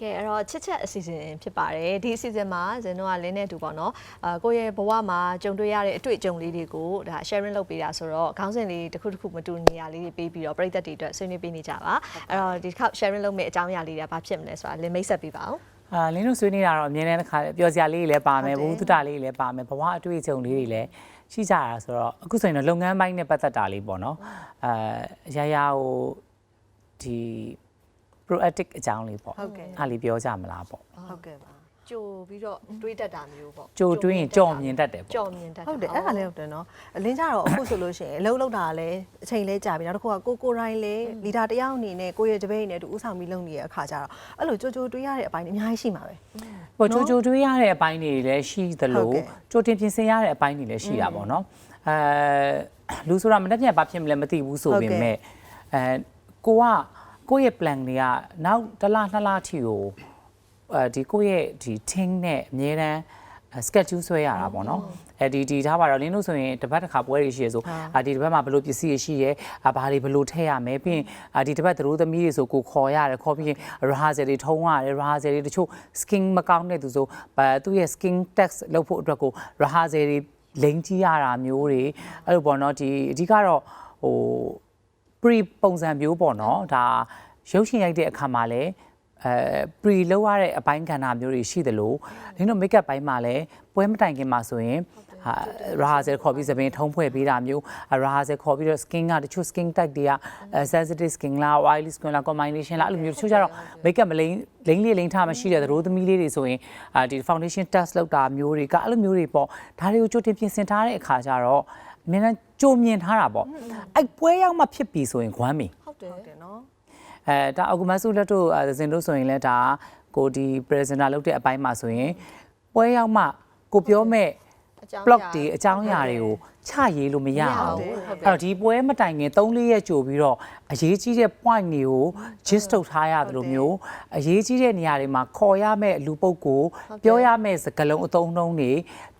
ကဲအဲ့တော့ချစ်ချက်အစီအစဉ်ဖြစ်ပါတယ်ဒီအစီအစဉ်မှာဇင်တို့ကလင်းနဲ့တူပေါ့နော်အာကိုယ့်ရဲ့ဘဝမှာကြုံတွေ့ရတဲ့အတွေ့အကြုံလေးတွေကိုဒါ sharing လုပ်ပေးတာဆိုတော့ခေါင်းစဉ်လေးတစ်ခုတစ်ခုမတူနေရလေးတွေပေးပြီးတော့ပရိသတ်တွေအတွက်ဆွေးနွေးပေးနေကြပါအဲ့တော့ဒီတစ်ခါ sharing လုပ်မယ့်အကြောင်းအရာလေးတွေကဘာဖြစ်မလဲဆိုတာလင်းမိတ်ဆက်ပေးပါဦးအာလင်းတို့ဆွေးနေတာတော့အမြဲတမ်းတစ်ခါပျော်စရာလေးတွေလည်းပါမယ်ဟုဘတ်တယ်ဝတုတ္တလေးတွေလည်းပါမယ်ဘဝအတွေ့အကြုံလေးတွေလည်းရှိကြတာဆိုတော့အခုဆိုရင်တော့လုပ်ငန်းပိုင်းနဲ့ပတ်သက်တာလေးပေါ့နော်အာရရဟိုဒီ proactive အကြောင်းလေးပေါ့ဟုတ်ကဲ့ အားလေးပြောကြမလားပေါ့ဟုတ်ကဲ့ပါကြိုပြီးတော့တွေးတတ်တာမျိုးပေါ့ကြိုတွေးရင်ကြော်မြင်တတ်တယ်ပေါ့ ကြော်မြင်တတ်တာ ဟုတ်တယ်အဲ့ဒါလည်းဟုတ်တယ်နော်အလင်းကြတော့အခုဆိုလို့ရှိရင်အလုပ်လုပ်တာလည်းအချိန်လေးကြာပြီနောက်တစ်ခုကကိုကိုတိုင်းလည်းလီဒါတယောက်အနေနဲ့ကိုယ့်ရဲ့တပည့်အနေနဲ့တူဥဆောင်ပြီးလုပ်နေတဲ့အခါကျတော့အဲ့လိုကြိုကြိုတွေးရတဲ့အပိုင်းတွေအများကြီးရှိမှာပဲ ပေါ့နော်ကြိုကြိုတွေးရတဲ့အပိုင်းတွေလည်းရှိသဟုတ်လိုကဲ့ကြိုတင်ပြင်ဆင်ရတဲ့အပိုင်းတွေလည်းရှိတာပေါ့နော်အဲလူဆိုတာမတက်ပြန်ဘာဖြစ်မလဲမသိဘူးဆိုပေမဲ့အဲကိုက ကိုယ့်ရဲ့ plan တွေကနောက်တစ်လနှစ်လထိကိုအဲဒီကိုယ့်ရဲ့ဒီ team နဲ့အများတန်း schedule ဆွဲရတာပေါ့နော်အဲဒီဒီထားပါတော့လင်းတို့ဆိုရင်တစ်ပတ်တစ်ခါပွဲတွေရှိရဆိုအာဒီတစ်ပတ်မှာဘယ်လိုပစ္စည်းတွေရှိရဲအာဘာတွေဘယ်လိုထည့်ရမလဲပြီးရင်အာဒီတစ်ပတ်သတို့သမီးတွေဆိုကိုခေါ်ရတယ်ခေါ်ပြီးရင် rehearsal တွေထုံးရတယ် rehearsal တွေတချို့ skin မကောင်းတဲ့သူဆိုဘာသူ့ရဲ့ skin test လုပ်ဖို့အတွက်ကို rehearsal တွေလိမ့်ကြည့်ရတာမျိုးတွေအဲ့လိုပေါ့နော်ဒီအဓိကတော့ဟို pre ပုံစံမျိုးပေါ့နော်ဒါရုပ်ရှင်ရိုက်တဲ့အခါမှာလည်းအဲ pre လောက်ရတဲ့အပိုင်းကဏ္ဍမျိုးတွေရှိသလိုလင်းတို့ make up ပိုင်းမှာလည်းပွဲမတိုင်ခင်မှာဆိုရင် ဟာ rehearsal ခေါ်ပြီးသပင်ထုံးဖွဲ့ပေးတာမျိုး rehearsal ခေါ်ပြီးတော့ skin ကတချို့ skin type တွေက sensitive skin လား oily skin လား combination လားအဲ့လိုမျိုးတချို့ကျတော့ make up မလိမ့်လိမ့်လေးလိမ့်ထားမရှိတဲ့သတို့သမီးလေးတွေဆိုရင်အာဒီ foundation test လုပ်တာမျိုးတွေကအဲ့လိုမျိုးတွေပေါ့ဒါတွေကိုကြိုတင်ပြင်ဆင်ထားတဲ့အခါကျတော့အများနဲ့ကြိုမြင်ထားတာပေါ့အဲ့ပွဲရောက်မှဖြစ်ပြီဆိုရင်ခွမ်းပြီဟုတ်တယ်ဟုတ်တယ်နော်အဲဒါအကူမဆုလက်တို့အဲစင်တို့ဆိုရင်လည်းဒါကိုဒီ presenter လုပ်တဲ့အပိုင်းမှာဆိုရင်ပွဲရောက်မှကိုပြောမဲ့ အကြောင်း blog တွေအကြောင်းအရာတွေကိုချရေးလို့မရအောင်ဟုတ်တယ်အဲ့တော့ဒီပွဲမတိုင်ခင်3-4ရက်ကြိုပြီးတော့အရေးကြီးတဲ့ point တွေကို gist ထုတ်ထားရတယ်လို့မျိုးအရေးကြီးတဲ့နေရာတွေမှာခေါ်ရမဲ့လူပုဂ္ဂိုလ်ပြောရမဲ့စကားလုံးအသုံးအနှုန်းတွေ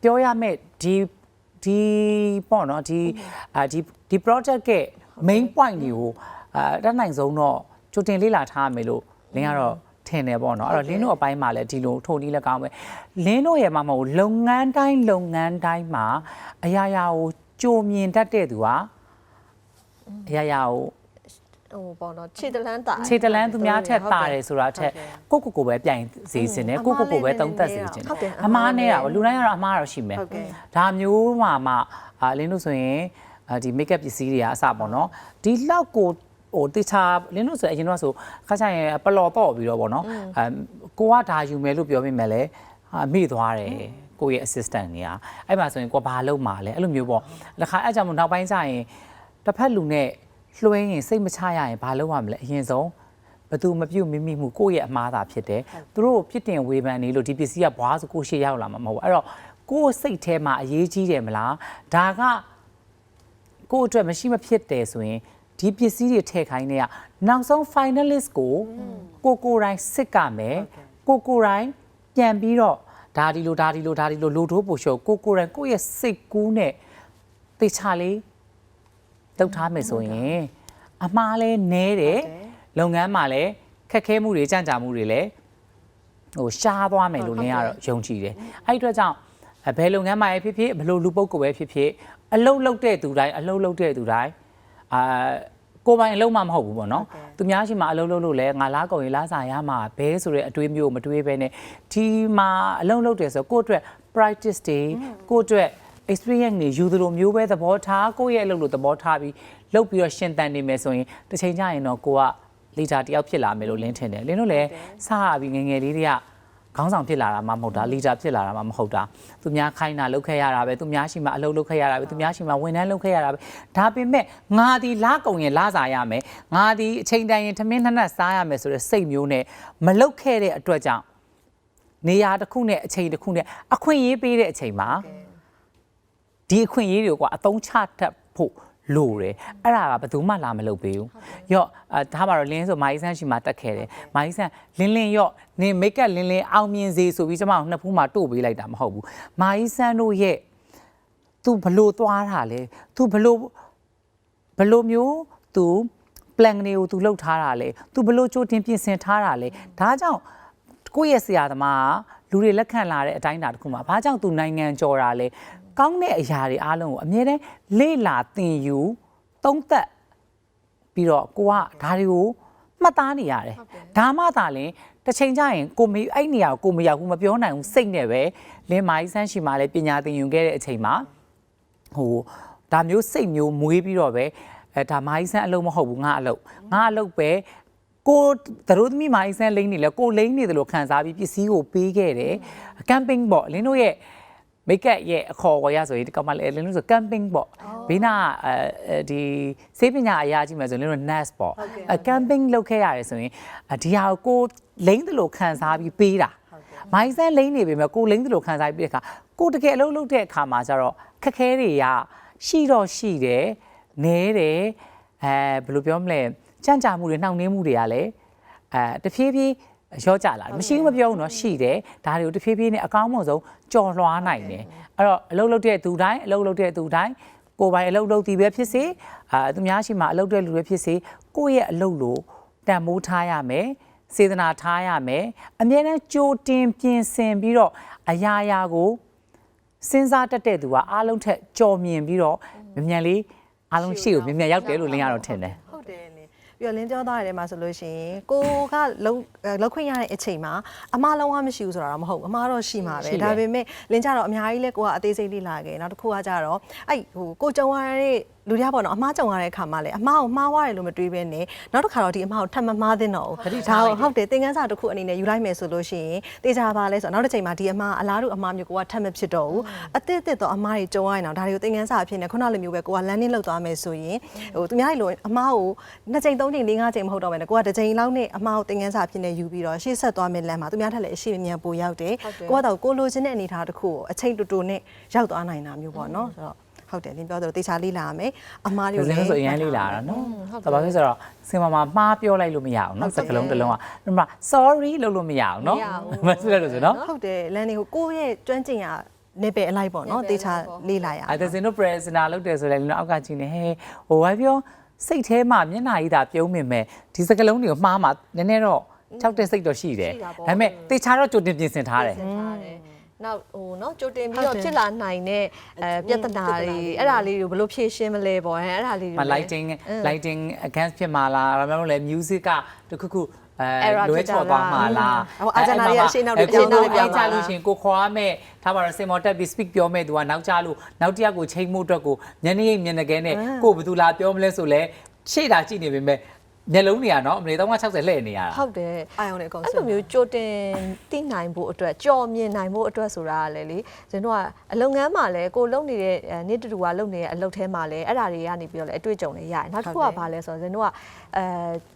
ပြောရမဲ့ဒီဒီပေါ့နော်ဒီအာဒီဒီ project ရဲ့ main point တွေကိုအာတတ်နိုင်ဆုံးတော့ကြိုတင်လေ့လာထားရမယ်လို့လင်းကတော့ ထင်တယ်ပေါ့နော်အဲ့တော့လင်းတို့အပိုင်းမှာလည်းဒီလိုထုံနည်းလည်းကောင်းပဲလင်းတို့ရဲ့မှာမဟုတ်ဘူးလုပ်ငန်းတိုင်းလုပ်ငန်းတိုင်းမှာအရာရာကိုကြိုမြင်တတ်တဲ့သူကအရာရာကိုဟိုပေါ့နော်ခြေတလန်းတာခြေတလန်းသူများထက်တာတယ်ဆိုတာထက်ကိုကိုကိုပဲပြိုင်စေစင်တယ်ကိုကိုကိုပဲတုံးသက်စေခြင်းဟုတ်တယ်အမားနေတာပေါ့လူတိုင်းကတော့အမားတော့ရှိမယ်ဟုတ်ကဲ့ဒါမျိုးမှမှအာလင်းတို့ဆိုရင်အာဒီ make up ပစ္စည်းတွေကအစပေါ့နော်ဒီလောက်ကို ဟိုတခြားလင်းတို့ဆိုအရင်တော့ဆိုခါကျရင်ပလော်ပေါ့ပြီးတော့ပေါ့နော်အဲကိုကဒါယူမယ်လို့ပြောမိမယ်လေဟာမိသွားတယ်ကိုယ့်ရဲ့ assistant တွေကအဲ့မှာဆိုရင်ကိုကဘာလုပ်မှာလဲအဲ့လိုမျိုးပေါ့တစ်ခါအဲ့ကြောင့်မို့နောက်ပိုင်းကျရင်တစ်ဖက်လူနဲ့လွှဲရင်စိတ်မချရရင်ဘာလုပ်ရမလဲအရင်ဆုံးဘသူမပြုတ်မိမိမှုကိုယ့်ရဲ့အမားသာဖြစ်တယ်သူတို့ကိုပြစ်တင်ဝေဖန်နေလို့ဒီပစ္စည်းကဘွားဆိုကိုယ့်ရှေ့ရောက်လာမှာမဟုတ်ဘူးအဲ့တော့ကိုယ့်စိတ်ထဲမှာအရေးကြီးတယ်မလားဒါကကိုယ့်အတွက်မရှိမဖြစ်တယ်ဆိုရင် ဒီပစ္စည်းတွေထည့်ခိုင်းနေရနောက်ဆုံး finalist ကိုကိုကိုယ်တိုင်စစ်ကမယ်ကိုကိုယ်တိုင်ပြန်ပြီးတော့ဒါဒီလိုဒါဒီလိုဒါဒီလိုလိုထိုးပို့ရှုပ်ကိုကိုယ်တိုင်ကိုယ့်ရဲ့စိတ်ကူးနဲ့တေချာလေးလောက်ထားမယ်ဆိုရင် အမားလဲနဲတယ်ဟုတ်တယ်လုပ်ငန်းမှာလည်းခက်ခဲမှုတွေကြံ့ကြာမှုတွေလည်းဟိုရှားသွားမယ်လို့လင်းကတော့ယုံကြည်တယ်အဲ့ဒီအတွက်ကြောင့်အဲဘယ်လုပ်ငန်းမှာဖြစ်ဖြစ်ဘယ်လိုလူပုဂ္ဂိုလ်ပဲဖြစ်ဖြစ်အလုတ်လုတ်တဲ့သူတိုင်းအလုတ်လုတ်တဲ့သူတိုင်းအာ ကိုယ်ပိုင်အလုံးမှမဟုတ်ဘူးပေါ့နော်ဟုတ်ကဲ့သူများရှိမှအလုံးလုံးလို့လဲငါလားကုန်ရင်လားစာရမှာဘဲဆိုတဲ့အတွေးမျိုးမတွေးပဲနဲ့ဒီမှာအလုံးလုံးတယ်ဆိုကိုယ့်အတွက် practice တွေကိုယ့်အတွက် experience တွေယူသလိုမျိုးပဲသဘောထားကိုယ့်ရဲ့အလုပ်လို့သဘောထားပြီးလုပ်ပြီးတော့ရှင်သန်နေမယ်ဆိုရင်တစ်ချိန်ကျရင်တော့ကိုကလီတာတယောက်ဖြစ်လာမယ်လို့လင်းထင်တယ်လင်းတို့လည်းစရပြီးငယ်ငယ်လေးတွေက ခေါင်းဆောင်ဖြစ်လာတာမှမဟုတ်တာလီတာဖြစ်လာတာမှမဟုတ်တာသူများခိုင်းတာလုပ်ခဲ့ရတာပဲသူများရှိမှအလုပ်လုပ်ခဲ့ရတာပဲသူများရှိမှဝန်ထမ်းလုပ်ခဲ့ရတာပဲဒါပေမဲ့ငါဒီလာကုန်ရင်လာစားရမယ်ငါဒီအချိန်တိုင်းရင်ထမင်းနှစ်နက်စားရမယ်ဆိုတဲ့စိတ်မျိုးနဲ့မလုပ်ခဲ့တဲ့အတွက်ကြောင့်နေရာတစ်ခုနဲ့အချိန်တစ်ခုနဲ့အခွင့်အရေးပေးတဲ့အချိန်မှာဒီအခွင့်အရေးတွေကိုကအသုံးချတတ်ဖို့ လို့တယ်အဲ့ဒါကဘယ်သူမှလာမလုပ်ပေးဘူးရော့အဲဒါမှတော့လင်းဆိုမာကြီးဆန်းရှိမှတက်ခဲ့တယ်မာကြီးဆန်းလင်းလင်းရော့နင်မိတ်ကပ်လင်းလင်းအောင်မြင်စေဆိုပြီးကျမတို့နှစ်ဖူးမှတို့ပေးလိုက်တာမဟုတ်ဘူးမာကြီးဆန်းတို့ရဲ့သူဘလို့သွားတာလဲသူဘလို့ဘလို့မျိုးသူ plan တွေကိုသူလောက်ထားတာလဲသူဘလို့ကြိုတင်ပြင်ဆင်ထားတာလဲဒါကြောင့်ကိုယ့်ရဲ့ဆရာသမားကလူတွေလက်ခံလာတဲ့အတိုင်းအတာတစ်ခုမှာဘာကြောင့်သူနိုင်ငံကျော်တာလဲ ကောင်းတဲ့အရာတွေအားလုံးကိုအမြဲတမ်းလေ့လာသင်ယူသုံးသပ်ပြီးတော့ကိုကဒါတွေကိုမှတ်သားနေရတယ်ဒါမှသာလင်တစ်ချိန်ကျရင်ကိုမအဲ့နေရာကိုကိုမရောက်ဘူးမပြောနိုင်ဘူးစိတ်နဲ့ပဲလင်းမိုင်းဆန်းရှိမှလည်းပညာသင်ယူခဲ့တဲ့အချိန်မှာဟိုဒါမျိုးစိတ်မျိုးမွေးပြီးတော့ပဲအဲဒါမိုင်းဆန်းအလုံးမဟုတ်ဘူးငါအလုံးငါအလုံးပဲကိုသတို့သမီးမိုင်းဆန်းလိမ့်နေလဲကိုလိမ့်နေတယ်လို့ခံစားပြီးပစ္စည်းကိုပေးခဲ့တယ်ကမ်ပင်းပေါ့လင်းတို့ရဲ့ မိတ်ကပ်ရဲ့အခေါ်အဝေါ်ရဆိုရင်ဒီကောင်မလေးလင်းတို့ဆိုကမ်ပင်းပေါ့ဘေးနာအဲဒီစေးပညာအရာကြီးမှာဆိုလင်းတို့ nest ပေါ့အဲကမ်ပင်းလုပ်ခဲ့ရတယ်ဆိုရင်အဒီဟာကိုကိုလိမ့်တယ်လို့ခံစားပြီးပေးတာမိုင်းဆန်းလိမ့်နေပေမဲ့ကိုလိမ့်တယ်လို့ခံစားပြီးတဲ့အခါကိုတကယ်အလုပ်လုပ်တဲ့အခါမှာကျတော့ခက်ခဲတွေကရှိတော့ရှိတယ်နဲတယ်အဲဘယ်လိုပြောမလဲကြံ့ကြာမှုတွေနှောင့်နှေးမှုတွေကလည်းအဲတဖြည်းဖြည်း ရောကြလာတယ်မရှိဘူးမပြောဘူးเนาะရှိတယ်ဒါတွေကိုတဖြည်းဖြည်းနဲ့အကောင်းဆုံးဆုံးကြော်လွှားနိုင်တယ်အဲ့တော့အလုပ်လုပ်တဲ့သူတိုင်းအလုပ်လုပ်တဲ့သူတိုင်းကိုယ်ပိုင်အလုပ်လုပ်တည်ပဲဖြစ်စေအာသူများရှိမှအလုပ်တဲ့လူတွေဖြစ်စေကိုယ့်ရဲ့အလုပ်လို့တန်မိုးထားရမယ် စေတနာထားရမယ်အမြဲတမ်းကြိုတင်ပြင်ဆင်ပြီးတော့အရာရာကိုစဉ်းစားတတ်တဲ့သူကအားလုံးထက်ကြော်မြင်ပြီးတော့မြန်မြန်လေးအားလုံးရှိကိုမြန်မြန်ရောက်တယ်လို့လင်းရတော့ထင်တယ် ဟုတ်တယ်လေ ပြီးတော့လင်းပြောသားရတယ်မှာဆိုလို့ရှိရင်ကိုကလုံလောက်ခွင့်ရတဲ့အချိန်မှာအမလုံးဝမရှိဘူးဆိုတာတော့မဟုတ်ဘူးအမတော့ရှိမှာပဲဒါပေမဲ့လင်းကြတော့အများကြီးလဲကိုကအသေးစိတ်လေးလာခဲ့နောက်တစ်ခုကကြတော့အဲ့ဟိုကိုကြုံရတဲ့လူတွေပေါ့နော်အမားကြုံရတဲ့အခါမှာလေအမားကိုမှားသွားတယ်လို့မတွေးဘဲနဲ့နောက်တစ်ခါတော့ဒီအမားကိုထပ်မမှားသင့်တော့ဘူးဒါဟုတ်တယ်သင်ခန်းစာတစ်ခုအနေနဲ့ယူလိုက်မယ်ဆိုလို့ရှိရင်တေချာပါလဲဆိုတော့နောက်တစ်ချိန်မှာဒီအမားအလားတူအမားမျိုးကိုကထပ်မဖြစ်တော့ဘူးအသစ်အသစ်တော့အမားတွေကြုံရရင်တော့ဒါတွေကိုသင်ခန်းစာအဖြစ်နဲ့ခုနလိုမျိုးပဲကိုကလမ်းနှင်းလောက်သွားမယ်ဆိုရင်ဟိုသူများတွေလိုအမားကိုနှစ်ချိန်သုံးချိန်လေးငါးချိန်မဟုတ်တော့ဘဲနဲ့ကိုကတစ်ချိန်လောက်နဲ့အမားကိုသင်ခန်းစာအဖြစ်နဲ့ယူပြီးတော့ရှေ့ဆက်သွားမယ်လမ်းမှာသူများထက်လည်းအရှိမြန်ပိုရောက်တယ်ကိုကတော့ကိုလိုချင်တဲ့အနေအထားတစ်ခုကိုအချိန်တူတူနဲ့ရောက်သွားနိုင်တာမျိုးပေါ့နော်ဆိုတော့ ဟုတ်တယ်လင်းပြောသလိုတေချာလေးလာရမယ်အမားဒီတွေကိုစလည်းင်းဆိုအရင်လေးလာတာနော်ဒါပါဖြစ်ဆိုတော့စင်မမှာမှားပြောလိုက်လို့မရအောင်နော်စကလုံးတစ်လုံးကဒီမှာ sorry လို့လို့မရအောင်နော်မဆိုရလို့ဆိုနော်ဟုတ်တယ်လမ်းတွေကိုကိုယ့်ရဲ့ကျွမ်းကျင်ရာနေပဲအလိုက်ပေါ့နော်တေချာလေးလာရအဲဒါစင်တို့ prisoner လုပ်တယ်ဆိုလည်းလင်းတို့အောက်ကကြည့်နေဟဲဟိုဘာပြောစိတ်ထဲမှာမျက်နှာကြီးသာပြုံးမိမဲ့ဒီစကလုံးတွေကိုမှားမှာနည်းနည်းတော့၆တဲ့စိတ်တော့ရှိတယ်ဒါပေမဲ့တေချာတော့ကြိုတင်ပြင်ဆင်ထားတယ်ဆင်ထားတယ် နောက်ဟိုနော်ကြိုတင်ပြီးတော့ဖြစ်လာနိုင်တဲ့အဲပြဿနာတွေအဲ့ဒါလေးတွေကိုဘယ်လိုဖြေရှင်းမလဲပေါ့ဟဲ့အဲ့ဒါလေးတွေ lighting lighting against ဖြစ်မှာလားဒါမှမဟုတ်လေ music ကတခုခုအဲလွဲချော်သွားမှာလားအာဇနာရီအရှိနောက်တွေပြောင်းတော့ပြောင်းချလို့ရှင်ကိုခွာမဲ့ထားပါတော့စင်မော်တက်ပြီး speak ပြောမဲ့သူကနောက်ချလို့နောက်တရကိုချိန်မှုအတွက်ကိုညနေညနေကဲနဲ့ကိုဘယ်သူလာပြောမလဲဆိုလဲရှေ့တာကြည့်နေပေမဲ့ မျက်လုံးတွေကနော်အမလေး360လှည့်နေရတာဟုတ်တယ်အာယုံတွေအကုန်အဲ့စစ်လိုမျိုးကြိုတင်သိနိုင်ဖို့အတွက်ကြော်မြင်နိုင်ဖို့အတွက်ဆိုတာကလည်းလေဇင်တို့ကအလုပ်ငန်းမှာလည်းကိုလုံနေတဲ့အဲနေ့တူတူကလုံနေတဲ့အလုပ်ထဲမှာလည်းအဲ့ဒါတွေကနေပြီးတော့လည်းအတွေ့အကြုံတွေရတယ်နောက်တစ်ခုကဘာလဲဆိုတော့ဇင်တို့ကအဲ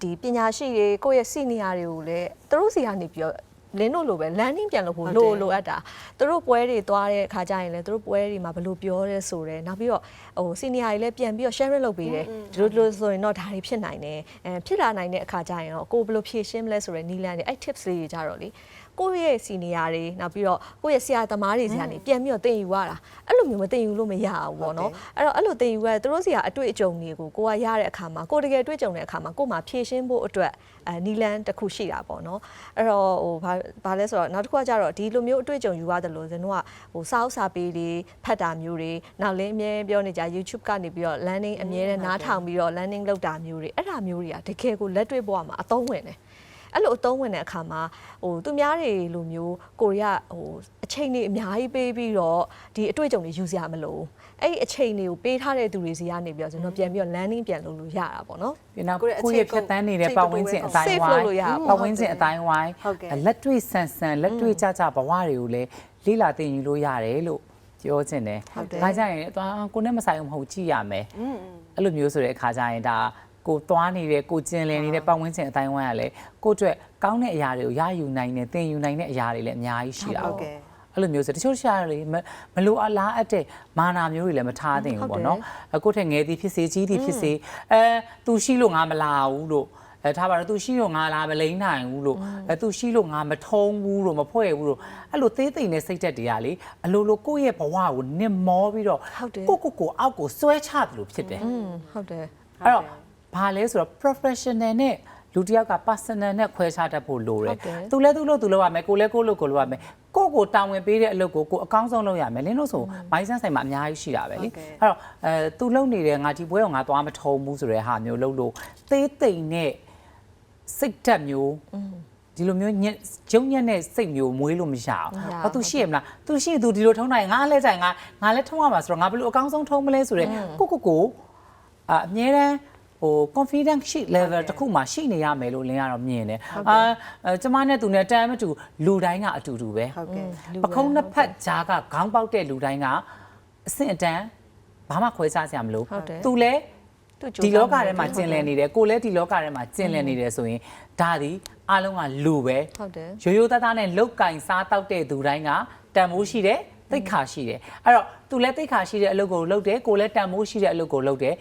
ဒီပညာရှိတွေကိုယ့်ရဲ့စီနီယာတွေကိုလည်းသူတို့စီကနေပြီးတော့ လင်းတို့လိုပဲ landing ပြန်လုပ်ဖို့လိုလိုအပ်တာသူတို့ပွဲတွေသွားတဲ့အခါကျရင်လည်းသူတို့ပွဲတွေမှာဘယ်လိုပြောရဲဆိုရဲနောက်ပြီးတော့ဟို senior တွေလည်းပြန်ပြီးတော့ sharing လုပ်ပေးတယ်ဒီလိုဒီလိုဆိုရင်တော့ဒါတွေဖြစ်နိုင်တယ်အဲဖြစ်လာနိုင်တဲ့အခါကျရင်တော့ကိုယ်ဘယ်လိုဖြေရှင်းမလဲဆိုရဲနီလန်တွေအဲ့ tips လေးတွေကြတော့လေကိုယ့်ရဲ့ senior တွေနောက်ပြီးတော့ကိုယ့်ရဲ့ဆရာသမားတွေစီကနေပြန်ပြီးတော့တင်ယူရတာအဲ့လိုမျိုးမတင်ယူလို့မရဘူးပေါ့နော်အဲ့တော့အဲ့လိုတင်ယူရသူတို့စီကအတွေ့အကြုံတွေကိုကိုကရတဲ့အခါမှာကိုတကယ်အတွေ့အကြုံတဲ့အခါမှာကိုမှဖြေရှင်းဖို့အတွက်အဲနီလန်တစ်ခုရှိတာပေါ့နော်အဲ့တော့ဟိုဘာဘာလဲဆိုတော့နောက်တစ်ခုကကြတော့ဒီလိုမျိုးအတွေ့အကြုံယူရတယ်လို့ဇင်တို့ကဟိုစာအုပ်စာပေတွေဖတ်တာမျိုးတွေနောက်လင်းအမြဲပြောနေကြ YouTube ကနေပြီးတော့ landing အမြဲတမ်းနားထောင်ပြီးတော့ landing လုပ်တာမျိုးတွေအဲ့ဒါမျိုးတွေကတကယ်ကိုလက်တွေ့ဘဝမှာအသုံးဝင်တယ် အဲ့လိုအသုံးဝင်တဲ့အခါမှာဟိုသူများတွေလိုမျိုးကိုရီးယားဟိုအချိန်တွေအများကြီးပေးပြီးတော့ဒီအတွေ့အကြုံတွေယူစရာမလိုဘူးအဲ့ဒီအချိန်တွေကိုပေးထားတဲ့သူတွေစီကနေပြီးတော့ကျွန်တော်ပြန်ပြီးတော့ landing ပြန်လုပ်လို့ရတာပေါ့နော်ပြီးနောက်ကိုယ့်ရဲ့ဖြတ်တန်းနေတဲ့ပတ်ဝန်းကျင်အတိုင်း Safe ဝိုလုပ်င်းလို့ရပါဘူးပတ်ဝန်းကျင်အတိုင်းဝိုင်းဟုတ်ကဲ့လက်တွေ့ဆန်ဆန်လက်တွေ့ကြကြဘဝတွေကိုလည်းလေးလာတင်ယူလို့ရတယ်လို့ပြောချင်တယ်ဟုတ်တယ်ဒါကြရင်သွားကိုနဲ့မဆိုင်ဘူးမဟုတ်ကြည့်ရမယ်အဲ့လိုမျိုးဆိုတဲ့အခါကျရင်ဒါ ကိုသွားနေတဲ့ကိုကျင်လည်နေတဲ့ပတ်ဝန်းကျင်အတိုင်းဝိုင်းကလည်းကိုယ့်အတွက်ကောင်းတဲ့အရာတွေကိုရယူနိုင်တယ်တင်ယူနိုင်တဲ့အရာတွေလည်းအများကြီးရှိတာဟုတ်ပေါ့ကဲ့အဲ့လိုမျိုးဆိုတချို့ရှာရလေမမလိုအပ်လားအပ်တဲ့မာနာမျိုးတွေလည်းမထားသင့်ဘူးပေါ့နော်အခုထက်ငယ်သည်ဖြစ်စေကြီးသည်ဖြစ်စေအဲသူရှိလို့ငါမလာဘူးလို့အဲထားပါတော့သူရှိလို့ငါလာမလိမ့်နိုင်ဘူးလို့အဲသူရှိလို့ငါမထုံးဘူးလို့မဖွဲ့ဘူးလို့အဲ့လိုသေးသိမ့်တဲ့စိတ်သက်တွေကလေအလိုလိုကိုယ့်ရဲ့ဘဝကိုနစ်မောပြီးတော့ဟုတ်တယ်ကိုယ့်ကိုယ်ကိုအောက်ကိုဆွဲချတယ်လို့ဖြစ်တယ်อืมဟုတ်တယ်အဲ့တော့ ဘာလဲဆိုတော့ professional နဲ့လူတစ်ယောက်က personal နဲ့ခွဲခြားတတ်ဖို့လိုတယ်ဟုတ်တယ်သူလဲသူလို့သူလို့ရမယ်ကိုလဲကိုလို့ကိုလို့ရမယ်ကိုကိုတာဝန်ပေးတဲ့အလုပ်ကိုကိုအကောင်းဆုံးလုပ်ရမယ်လင်းလို့ဆိုမိုင်းဆန်းဆိုင်မှာအများကြီးရှိတာပဲလေဟုတ်ကဲ့အဲ့တော့အဲသူလုံနေတယ်ငါဒီပွဲကိုငါသွားမထုံဘူးဆိုတဲ့ဟာမျိုးလုပ်လို့သေးသိမ့်နဲ့စိတ်ဓာတ်မျိုးဒီလိုမျိုးညက်ကျုံညက်တဲ့စိတ်မျိုးမွေးလို့မရအောင်မရဘာသူရှိရမလားသူရှိရင်သူဒီလိုထုံးနိုင်ငါလဲကြိုင်ငါငါလဲထုံးရမှာဆိုတော့ငါဘယ်လိုအကောင်းဆုံးထုံးမလဲဆိုတော့ကိုကိုကိုအာအမြဲတမ်း ဟို confidence ရှိ level တစ်ခုမှရှိနေရမယ်လို့လင်းကတော့မြင်တယ်အာအဲကျမနဲ့သူနဲ့တမ်းမတူလူတိုင်းကအတူတူပဲဟုတ်ကဲ့လူပခုံးနှစ်ဖက်ကြားကခေါင်းပေါက်တဲ့လူတိုင်းကအဆင့်အတန်းဘာမှခွဲခြားစရာမလိုဟုတ်တယ်သူလည်းသူကြိုးဒီစားလောကမှုထဲမှာကျင်လည်နေတယ်ကိုလည်းဒီလောကထဲမှာကျင်လည်နေတယ်ဆိုရင်ဒါဒီအလုံးကလူပဲဟုတ်တယ်ရိုးရိုးသားသားနဲ့လောက်ကင်စားတောက်တဲ့သူတိုင်းကတန်မိုးရှိတယ်သိက္ခာရှိတယ်အဲ့တော့သူလည်းသိက္ခာရှိတဲ့အလုပ်ကိုလုပ်တယ်ကိုလည်းတန်မိုးရှိတဲ့အလုပ်ကိုလုပ်တယ်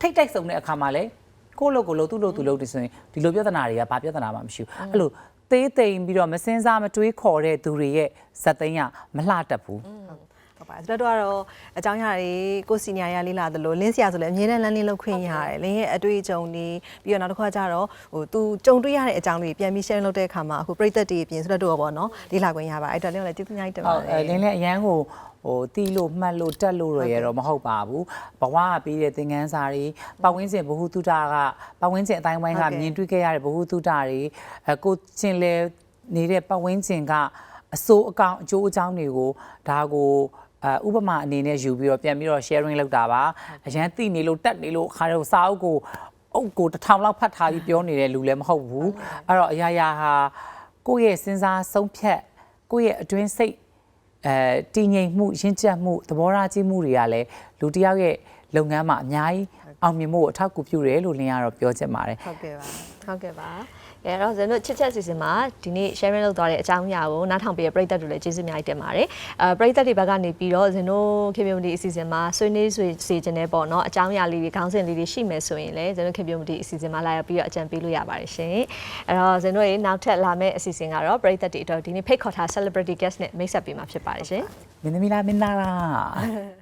ထိတ်တိုက်ဆုံတဲ့အခါမှာလည်းကိုယ့်လုပ်ကိုလုပ်သူ့လုပ်သူလုပ်တယ်ဆိုရင်ဒီလိုပြဿနာတွေကဘာပြဿနာမှမရှိဘူးအဲ့လိုသေးသိမ်ပြီးတော့မစင်စားမတွေးခေါ်တဲ့သူတွေရဲ့ဇက်သိန်းကမလှတတ်ဘူးဟုတ်ပါတယ်ဆိုတော့ကတော့အကြောင်းအရာတွေကိုစီနီယာရလေးလာသလိုလင်းစရာဆိုလည်းအမြဲတမ်းလမ်းလင်းလုပ်ခွင့်ရတယ်လင်းရဲ့အတွေ့အကြုံတွေပြီးတော့နောက်တစ်ခါကျတော့ဟိုသူကြုံတွေ့ရတဲ့အကြောင်းတွေပြန်ပြီး share လုပ်တဲ့အခါမှာအခုပြိသက်တွေအပြင်ဆိုတော့တော့ပေါ့နော်လေးလာခွင့်ရပါတယ်အဲ့တော့လင်းလည်းကျေးဇူးအများကြီးတင်ပါဟုတ်တအဲယ်လင်းလည်းအရန်ကို ဟိုတီးလို့မှတ်လို့တက်လို့ရတော့မဟုတ်ပါဘူးဘဝကပြီးတဲ့သင်ခန်းစာတွေပတ်ဝန်းကျင်ဘ ഹു တုတကပတ်ဝန်းကျင်အတိုင်းဝိုင်းကမြင်တွေ့ခဲ့ရတဲ့ဘ ഹു တုတတွေအဲကိုကျင်လေနေတဲ့ပတ်ဝန်းကျင်ကအစိုးအကောင်အကျိုးအကြောင်းတွေကိုဒါကိုအဲဥပမာအနေနဲ့ယူပြီးတော့ပြန်ပြီးတော့ sharing လုပ်တာပါအရန်သိနေလို့တက်နေလို့ခါတော့စာအုပ်ကိုအုပ်ကိုတစ်ထောင်လောက်ဖတ်ထားပြီးပြောနေတဲ့လူလည်းမဟုတ်ဘူးအဲ့တော့အရာရာဟာကိုယ့်ရဲ့စဉ်းစားဆုံးဖြတ်ကိုယ့်ရဲ့အတွင်းစိတ် အဲတည်ငြိမ်မှုရင့်ကျက်မှုသဘောထားကြီးမှုတွေကလည်းလူတစ်ယောက်ရဲ့လုပ်ငန်းမှာအများကြီးအောင်မြင်မှုကိုအထောက်အကူပြုတယ်လို့လင်းကတော့ပြောချင်ပါတယ်ဟုတ်ကဲ့ပါဟုတ်ကဲ့ပါအဲ အဲ့တော့ဇင်တို့ချစ်ချက်စီစဉ်မှာဒီနေ့ sharing လုပ်သွားတဲ့အကြောင်းအရာကိုနားထောင်ပေးတဲ့ပရိသတ်တို့လည်းကျေးဇူးအများကြီးတင်ပါတယ်အဲပရိသတ်တွေဘက်ကနေပြီးတော့ဇင်တို့ community အစီအစဉ်မှာဆွေးနွေးဆွေစီခြင်းနဲ့ပေါ့နော်အကြောင်းအရာလေးတွေခေါင်းစဉ်လေးတွေရှိမယ်ဆိုရင်လည်းဇင်တို့ community အစီအစဉ်မှာလာရောက်ပြီးတော့အကြံပေးလို့ရပါတယ်ရှင်အဲ့တော့ဇင်တို့ရေနောက်ထပ်လာမယ့်အစီအစဉ်ကတော့ပရိသတ်တွေအတွက်ဒီနေ့ဖိတ်ခေါ်ထား celebrity guest နဲ့မိတ်ဆက်ပေးမှာဖြစ်ပါတယ်ရှင်မင်းသမီးလားမင်းသားလား